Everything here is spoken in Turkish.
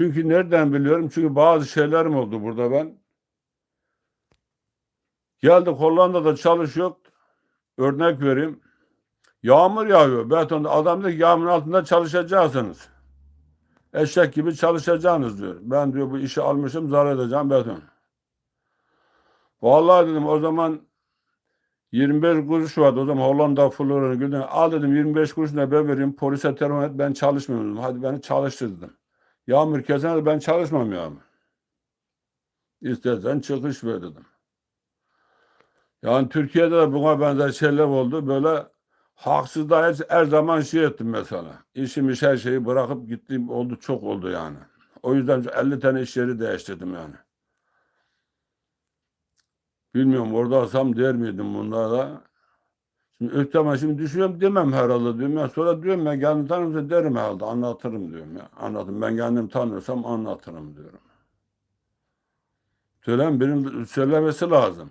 Çünkü nereden biliyorum? Çünkü bazı şeylerim oldu burada ben. Geldik Hollanda'da çalışıyor. Örnek vereyim. Yağmur yağıyor. Betonda adam diyor ki yağmurun altında çalışacaksınız. Eşek gibi çalışacaksınız diyor. Ben diyor bu işi almışım zarar edeceğim beton. Vallahi dedim o zaman 25 kuruş vardı. O zaman Hollanda Florya'nın güldüğünü al dedim 25 kuruş ne ben vereyim polise telefon et ben çalışmıyorum. Hadi beni çalıştır dedim. Yağmur kesene ben çalışmam yağmur. İstersen çıkış ver dedim. Yani Türkiye'de de buna benzer şeyler oldu. Böyle haksız da her, zaman şey ettim mesela. İşim iş her şeyi bırakıp gittiğim oldu çok oldu yani. O yüzden 50 tane iş yeri değiştirdim yani. Bilmiyorum orada olsam der miydim bunlara. Şimdi zaman şimdi düşünüyorum demem herhalde diyorum ya. Sonra diyorum ben kendimi tanımsam derim herhalde anlatırım diyorum ya. Anlatırım ben kendimi tanıyorsam anlatırım diyorum. Söylen birinin söylemesi lazım.